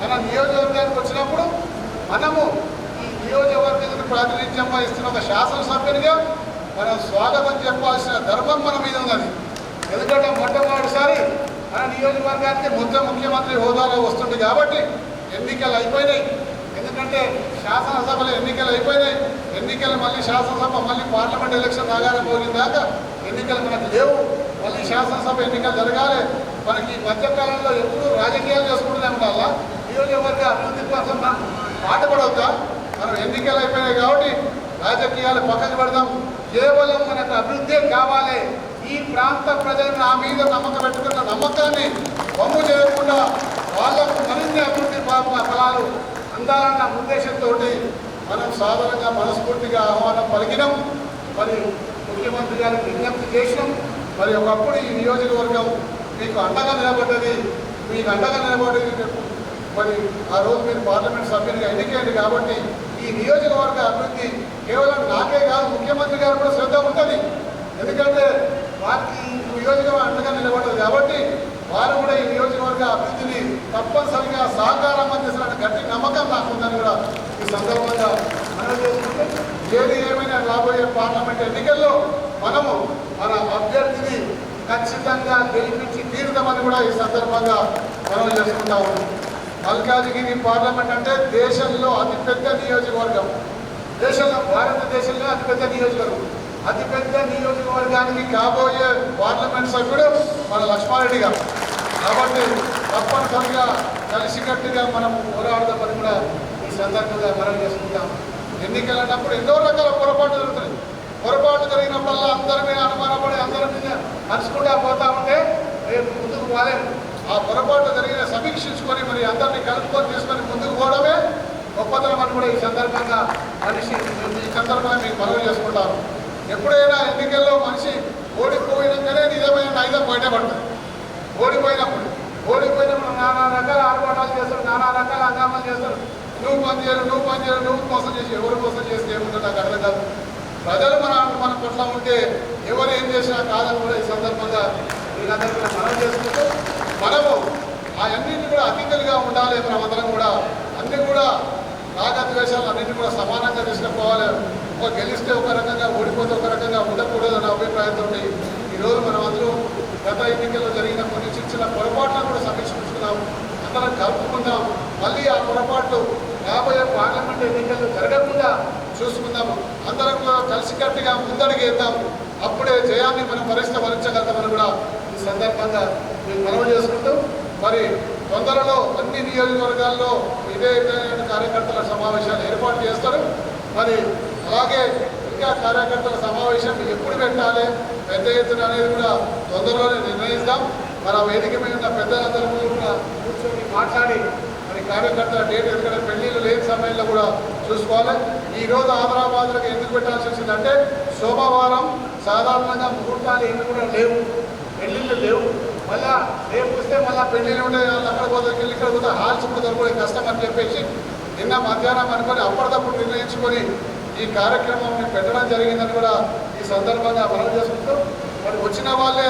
మన నియోజకవర్గానికి వచ్చినప్పుడు మనము ఈ నియోజకవర్గానికి ప్రాతినిధ్యం వహిస్తున్న ఒక శాసనసభ్యునిగా మనం స్వాగతం చెప్పాల్సిన ధర్మం మన మీద ఉన్నది. ఎందుకంటే మొట్టమొదటిసారి మన నియోజకవర్గానికి ముద్ర ముఖ్యమంత్రి హోదాలో వస్తుంది కాబట్టి ఎన్నికలు అయిపోయినాయి. ఎందుకంటే శాసనసభలో ఎన్నికలు అయిపోయినాయి. ఎన్నికలు మళ్ళీ శాసనసభ మళ్ళీ పార్లమెంట్ ఎలక్షన్ రాగానే పోయిన దాకా ఎన్నికలు మనకు లేవు. మళ్ళీ శాసనసభ ఎన్నికలు జరగాలి. మనకి ఈ మధ్యకాలంలో ఎప్పుడు రాజకీయాలు చేసుకుంటూనే ఉండాలా? నియోజకవర్గ అభివృద్ధి కోసం మనం మనం ఎన్నికలు అయిపోయినాయి కాబట్టి రాజకీయాలు పక్కకు పెడదాం. కేవలం మనకు అభివృద్ధి కావాలి. ఈ ప్రాంత ప్రజలు నా మీద నమ్మకం పెట్టుకున్న నమ్మకాన్ని పంపు చేయకుండా వాళ్ళకు మరిన్ని అభివృద్ధి ఫలాలు అందాలన్న ఉద్దేశంతో మనం సాధారణంగా మనస్ఫూర్తిగా ఆహ్వానం పలికినాం. మరి ముఖ్యమంత్రి గారికి విజ్ఞప్తి చేసినాం. మరి ఒకప్పుడు ఈ నియోజకవర్గం మీకు అండగా నిలబడ్డది. మీకు అండగా నిలబడేది మరి ఆ రోజు మీరు పార్లమెంట్ సభ్యునిగా ఎన్నికైంది కాబట్టి ఈ నియోజకవర్గ అభివృద్ధి కేవలం నాకే కాదు ముఖ్యమంత్రి గారు కూడా శ్రద్ధ ఉంటుంది. ఎందుకంటే వారికి ఈ నియోజకవర్గం అండగా నిలబడదు కాబట్టి వారు కూడా ఈ నియోజకవర్గ అభివృద్ధిని తప్పనిసరిగా సహకారం అందిస్తున్న గట్టి నమ్మకం నాకు ఉందని కూడా ఈ సందర్భంగా మనం చేసుకుంటే ఏది ఏమైనా రాబోయే పార్లమెంట్ ఎన్నికల్లో మనము మన అభ్యర్థిని ఖచ్చితంగా గెలిపించి తీరుదామని కూడా ఈ సందర్భంగా మనం చేసుకుంటా ఉన్నాం మల్కాజిగిరి పార్లమెంట్ అంటే దేశంలో అతిపెద్ద నియోజకవర్గం. దేశంలో భారతదేశంలో అతిపెద్ద నియోజకవర్గం. అతిపెద్ద నియోజకవర్గానికి కాబోయే పార్లమెంట్ సభ్యుడు మన లక్ష్మారెడ్డి గారు. కాబట్టి తప్పనిసరిగా కలిసికట్టుగా మనం పోరాడదామని కూడా ఈ సందర్భంగా మనం చేసుకుంటాం. ఎన్నికలన్నప్పుడు ఎన్నో రకాల పొరపాటు జరుగుతుంది పొరపాటు జరిగినప్పుడల్లా అందరి మీద అనుమానపడి అందరి మీద నడుచుకుంటా పోతా ఉంటే రేపు ముందుకు పోలేము. ఆ పొరపాటు జరిగిన సమీక్షించుకొని మరి అందరినీ కలుపుకొని తీసుకొని ముందుకు పోవడమే గొప్పతనం అని కూడా ఈ సందర్భంగా మనిషి ఈ సందర్భంగా మీకు మనవి చేసుకుంటాను. ఎప్పుడైనా ఎన్నికల్లో మనిషి ఓడిపోయినాకనే నిజమైన ఆయుధం బయటపడుతుంది ఓడిపోయినప్పుడు ఓడిపోయినప్పుడు నానా రకాల ఆర్భాటాలు చేస్తారు నానా రకాల హంగామాలు చేస్తారు. నువ్వు పని చేయరు నువ్వు పని చేయరు నువ్వు మోసం చేసి ఎవరు మోసం చేస్తే ఏముందో నాకు అర్థం కాదు. ప్రజలు మన మన పట్ల ఉంటే ఎవరు ఏం చేసినా కాదని కూడా ఈ సందర్భంగా వీళ్ళందరూ మనం చేసుకుంటూ మనము ఆ కూడా అతిథులుగా ఉండాలి మనమందరం కూడా అన్ని కూడా రాగద్వేషాలు అన్నింటినీ కూడా సమానంగా తీసుకుపోవాలి ఒక గెలిస్తే ఒక రకంగా ఓడిపోతే ఒక రకంగా ఉండకూడదు అనే అభిప్రాయంతో ఈరోజు మనం అందరూ గత ఎన్నికల్లో జరిగిన కొన్ని చిన్న చిన్న పొరపాట్లను కూడా సమీక్షించుకున్నాం అందరం కలుపుకుందాం. మళ్ళీ ఆ పొరపాట్లు రాబోయే పార్లమెంట్ ఎన్నికలు జరగకుండా చూసుకుందాము. అందరం కూడా కలిసికట్టుగా ముందడిగేద్దాము అప్పుడే జయాన్ని మనం పరిష్కరించగలుగుతామని కూడా ఈ సందర్భంగా మేము మనవి చేసుకుంటాం మరి తొందరలో అన్ని నియోజకవర్గాల్లో ఇదే విధమైన కార్యకర్తల సమావేశాలు ఏర్పాటు చేస్తారు. మరి అలాగే ఇంకా కార్యకర్తల సమావేశం ఎప్పుడు పెట్టాలి పెద్ద ఎత్తున అనేది కూడా తొందరలోనే నిర్ణయిస్తాం. మన వేదిక మీద ఉన్న పెద్దలందరూ కూడా కూర్చొని మాట్లాడి మరి కార్యకర్తల డేట్ ఎందుకంటే పెళ్ళిళ్ళు లేని సమయంలో కూడా చూసుకోవాలి. ఈ రోజు ఆంధ్రాబాద్లకు ఎందుకు పెట్టాల్సి వచ్చిందంటే సోమవారం సాధారణంగా ముహూర్తాలు ఏమి కూడా లేవు. పెళ్ళిళ్ళు లేవు. మళ్ళా రేపు వస్తే మళ్ళీ పెళ్ళిళ్ళు ఉంటే వాళ్ళు అక్కడ పోతే ఇక్కడ పోతే హాల్స్ కూడా కష్టం అని చెప్పేసి నిన్న మధ్యాహ్నం అనుకొని అప్పటికప్పుడు నిర్ణయించుకొని ఈ కార్యక్రమం పెట్టడం జరిగిందని కూడా ఈ సందర్భంగా మనం చేసుకుంటూ. మరి వచ్చిన వాళ్ళే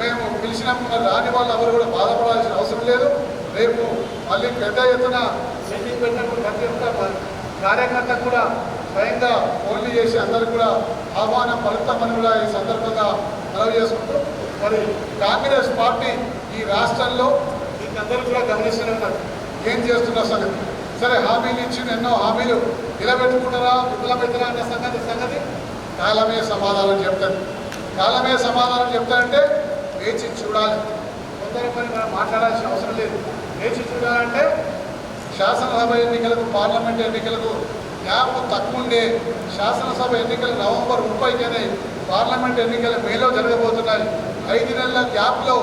మేము పిలిచినప్పుడు మరి రాని వాళ్ళు ఎవరు కూడా బాధపడాల్సిన అవసరం లేదు. రేపు మళ్ళీ పెద్ద ఎత్తున మీటింగ్ పెట్టినప్పుడు ప్రతి ఒక్క కార్యకర్త కూడా స్వయంగా ఫోన్లు చేసి అందరికి కూడా ఆహ్వానం పలుతామని కూడా ఈ సందర్భంగా మనవి చేసుకుంటూ. మరి కాంగ్రెస్ పార్టీ ఈ రాష్ట్రంలో మీకు అందరూ కూడా గమనిస్తూనే ఉన్నారు ఏం చేస్తున్న సంగతి? సరే హామీలు ఇచ్చిన ఎన్నో హామీలు నిలబెట్టుకుంటారా విఫలమవుతారా అనే సంగతి సంగతి కాలమే సమాధానం చెప్తారు. కాలమే సమాధానం చెప్తారంటే వేచి చూడాలి. తొందర పని మనం మాట్లాడాల్సిన అవసరం లేదు. వేచి చూడాలంటే శాసనసభ ఎన్నికలకు పార్లమెంట్ ఎన్నికలకు గ్యాప్ తక్కువండే శాసనసభ ఎన్నికలు నవంబర్ ముప్పైకనే పార్లమెంట్ ఎన్నికలు మేలో జరగబోతున్నాయి. ఐదు నెలల గ్యాప్లో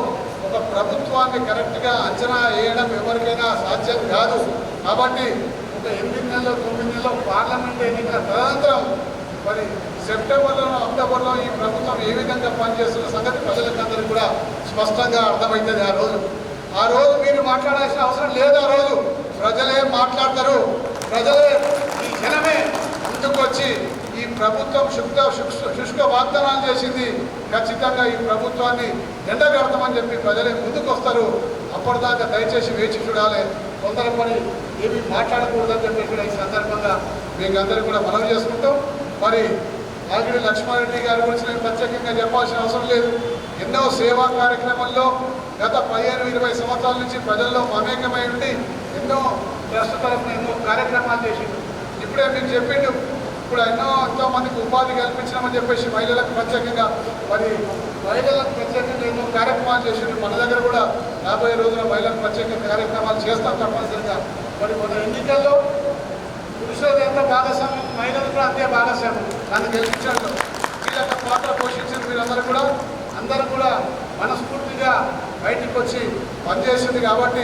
ఒక ప్రభుత్వాన్ని కరెక్ట్గా అంచనా వేయడం ఎవరికైనా సాధ్యం కాదు. కాబట్టి ఒక ఎనిమిది నెలలు తొమ్మిది నెలలు పార్లమెంట్ ఎన్నికల తదనంతరం మరి సెప్టెంబర్లో అక్టోబర్లో ఈ ప్రభుత్వం ఏ విధంగా పనిచేస్తున్న సంగతి ప్రజలకందరికీ కూడా స్పష్టంగా అర్థమవుతుంది ఆ రోజు. ఆ రోజు మీరు మాట్లాడాల్సిన అవసరం లేదు. ఆ రోజు ప్రజలే మాట్లాడతారు. ప్రజలే జనమే ముందుకు వచ్చి ఈ ప్రభుత్వం శుష్క శుష్క శుష్క వాగ్దానాలు చేసింది. ఖచ్చితంగా ఈ ప్రభుత్వాన్ని ఎండగడతామని చెప్పి ప్రజలే ముందుకు వస్తారు అప్పటిదాకా దయచేసి వేచి చూడాలి. తొందరపడి ఏమీ మాట్లాడకూడదని చెప్పి కూడా ఈ సందర్భంగా మీకు అందరికీ కూడా మనవి చేసుకుంటాం. మరి ఆగిడి లక్ష్మారెడ్డి గారి గురించి నేను ప్రత్యేకంగా చెప్పాల్సిన అవసరం లేదు. ఎన్నో సేవా కార్యక్రమాల్లో గత పదిహేను ఇరవై సంవత్సరాల నుంచి ప్రజల్లో మమేకమై ఉండి ఎన్నో ట్రస్ట్ తరఫున ఎన్నో కార్యక్రమాలు చేసిండు. ఇప్పుడే మీకు చెప్పిండు. ఇప్పుడు ఎన్నో ఎంతో మందికి ఉపాధి కల్పించినామని చెప్పేసి మహిళలకు ప్రత్యేకంగా మరి మహిళలకు ప్రత్యేకంగా ఎన్నో కార్యక్రమాలు చేసిండు. మన దగ్గర కూడా రాబోయే రోజున మహిళలకు ప్రత్యేక కార్యక్రమాలు చేస్తాం తప్పనిసరిగా మరి మన ఎన్నికల్లో పురుషులకు ఎంత భాగస్వామ్యం మహిళలు కూడా అంతే భాగస్వామ్యం దాన్ని గెలిపించడంలో కీలక పాత్ర పోషించిన మీరందరూ కూడా. అందరూ కూడా మనస్ఫూర్తిగా బయటికి వచ్చి పనిచేసింది కాబట్టి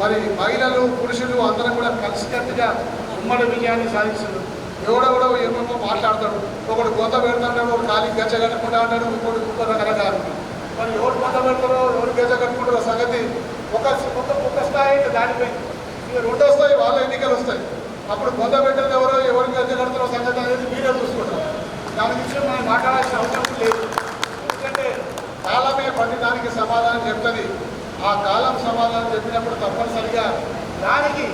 మరి మహిళలు పురుషులు అందరం కూడా కలిసికట్టుగా ఉమ్మడి విజయాన్ని సాధించారు ఎవడెవడో ఏమేమో మాట్లాడతాడు. ఒకడు గొంత పెడతాడు ఒకడు ఖాళీ గచ్చ కట్టుకుంటా అంటాడు ఇంకోటి ఇంకో రకరకాలు మరి ఎవరు గొంత పెడతారో ఎవరు గచ్చ కట్టుకుంటారో సంగతి ఒక ఒక ఒక స్థాయి దానిపై. ఇక రెండో స్థాయి వాళ్ళ ఎన్నికలు వస్తాయి. అప్పుడు పొంద పెట్టేది ఎవరో ఎవరు గచ్చ కడతారో సంగతి అనేది మీరే చూసుకుంటారు. దాని విషయం మనం మాట్లాడాల్సిన అవసరం లేదు. ఎందుకంటే కాలమే ప్రతి సమాధానం చెప్తుంది. ఆ కాలం సమాధానం చెప్పినప్పుడు తప్పనిసరిగా దానికి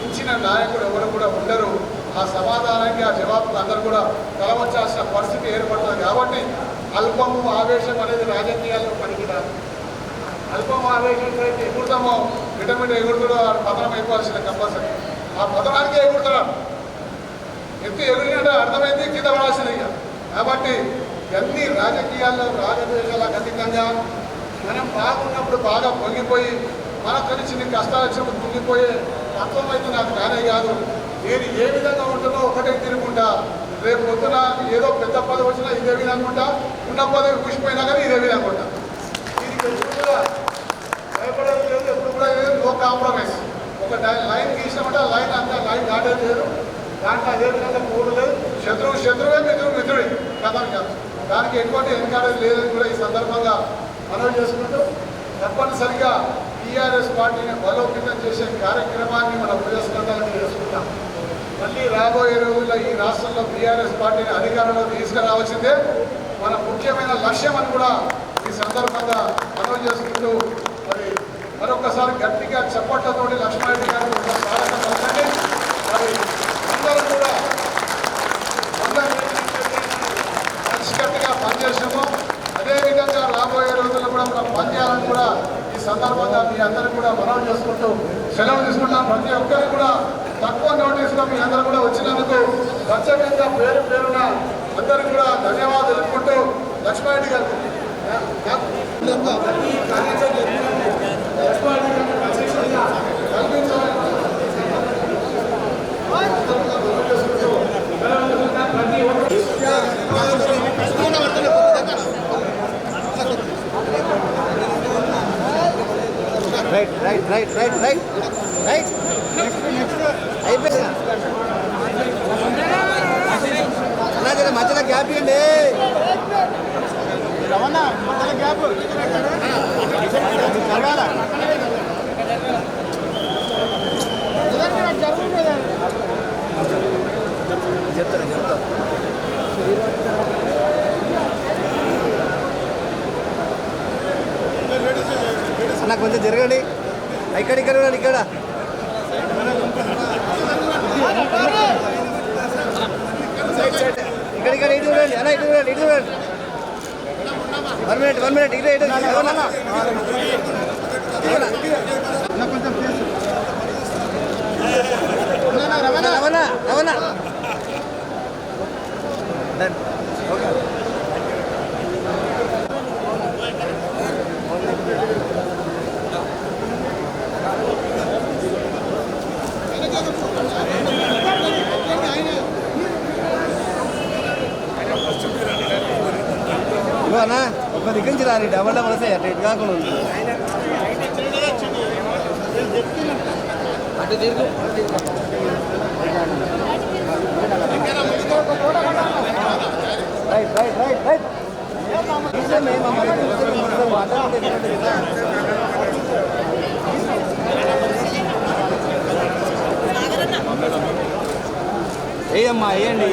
మించిన నాయకుడు ఎవరు కూడా ఉండరు. ఆ సమాధానానికి ఆ జవాబుకు అందరూ కూడా తలవచ్చాల్సిన పరిస్థితి ఏర్పడుతుంది. కాబట్టి అల్పము ఆవేశం అనేది రాజకీయాల్లో పనికిరాదు. అల్పం ఆవేశంతో అయితే ఎగురుతామో విటమిన్ ఎగురుతుడో ఆ పతనం అయిపోవాల్సిన కంపల్సరీ. ఆ పతనానికి ఎగురుతున్నాడు ఎత్తు ఎగురినట్టు అర్థమైంది కింద పడాల్సింది ఇక. కాబట్టి ఎన్ని రాజకీయాల్లో రాజద్వేషాలకు అతీతంగా మనం బాగున్నప్పుడు బాగా పొంగిపోయి మనకు కలిసి కష్టాలు వచ్చినప్పుడు పొంగిపోయే అర్థమైతే నాకు కానే కాదు. నేను ఏ విధంగా ఉంటుందో ఒకటే తిరుగుంటా. రేపు పొద్దున ఏదో పెద్ద పదవి వచ్చినా ఇదే విధంగా ఉంటా ఉన్న పదవి కూసిపోయినా కానీ ఇదే విధంగా ఉంటా దీనికి ఎప్పుడు కూడా భయపడేది లేదు ఎప్పుడు కూడా లేదు నో కాంప్రమైజ్. ఒక లైన్ గీసినామంటే ఆ లైన్ అంతా లైన్ దాటేది లేదు. దాంట్లో అదే విధంగా పోవడం లేదు. శత్రువు శత్రువే మిత్రుడు మిత్రుడే. కథం కాదు. దానికి ఎటువంటి వెనకాడేది లేదని కూడా ఈ సందర్భంగా మనవి చేసుకుంటూ తప్పనిసరిగా టీఆర్ఎస్ పార్టీని బలోపేతం చేసే కార్యక్రమాన్ని మన ప్రజాస్కంధాలను చేసుకుంటాం. మళ్ళీ రాబోయే రోజుల్లో ఈ రాష్ట్రంలో బీఆర్ఎస్ పార్టీని అధికారంలో తీసుకురావాల్సిందే. మన ముఖ్యమైన లక్ష్యం అని కూడా ఈ సందర్భంగా మనం చేసుకుంటూ మరి మరొకసారి గట్టిగా చప్పట్లతోటి లక్ష్మారెడ్డి గారు స్వాగతం పలకండి. మరి అందరూ కూడా కలిసికట్టుగా పనిచేసాము అదేవిధంగా రాబోయే రోజుల్లో కూడా మనం పనిచేయాలని కూడా సందర్భంగా మీ అందరూ కూడా మనవి చేసుకుంటూ సెలవు తీసుకుంటాం ప్రతి ఒక్కరు కూడా తక్కువ నోటీసులో మీ అందరూ కూడా వచ్చినందుకు ప్రత్యేకంగా పేరు పేరున అందరూ కూడా ధన్యవాదాలు తెలుపుకుంటూ లక్ష్మారెడ్డి గారు. కల్పించాలని చేసుకుంటూ ప్రతి ఒక్కరు right right right right right right అయిపోయింది మధ్యలో గ్యాప్ ఇవ్వండి. రమన్నా మధ్యలో గ్యాప్. చదవాలా? ఇక్కడ ఇక్కడ ఉండండి, ఇక్కడ ఇక్కడ ఇక్కడ ఇటు చూడండి అన్న ఇటు చూడండి ఇటు చూడండి వన్ మినిట్ వన్ మినిట్ ఇటు ఇటు రమణ. రమణ రమణ రమణ అన్న? ఒక దగ్గర నుంచి రాని డబల్ డబల్ వస్తాయి అటు ఇటు కాకుండా ఉంది. అటు తిరుగు. Right right right right. ఏయమ్మా వేయండి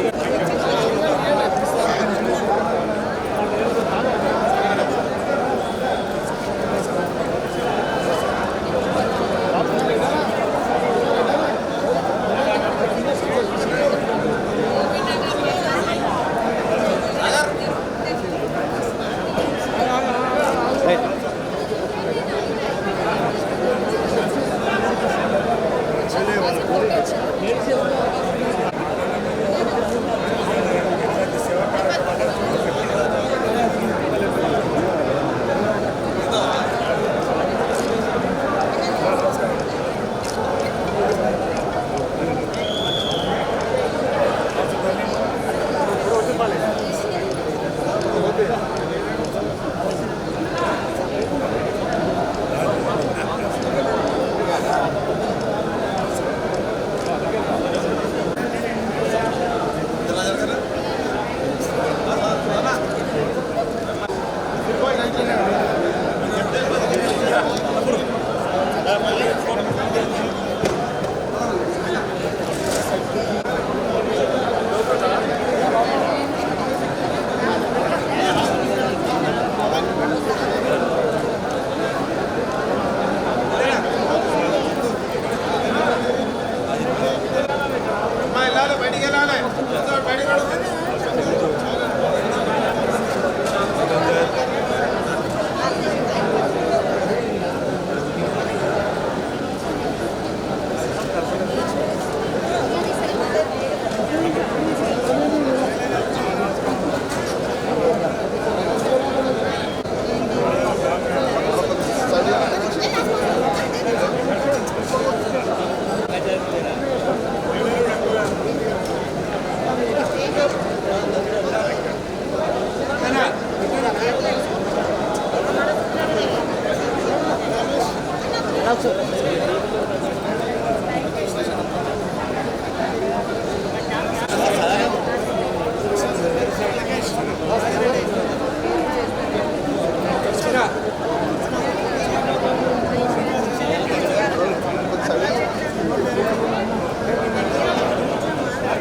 Also.